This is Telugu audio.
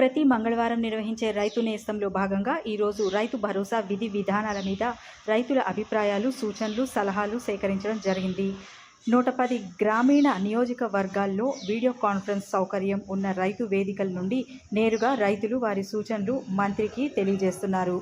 ప్రతి మంగళవారం నిర్వహించే రైతు నేస్తంలో భాగంగా ఈరోజు రైతు భరోసా విధి విధానాల మీద రైతుల అభిప్రాయాలు సూచనలు సలహాలు సేకరించడం జరిగింది. నూట పది గ్రామీణ నియోజకవర్గాల్లో వీడియో కాన్ఫరెన్స్ సౌకర్యం ఉన్న రైతు వేదికల నుండి నేరుగా రైతులు వారి సూచనలు మంత్రికి తెలియజేస్తున్నారు.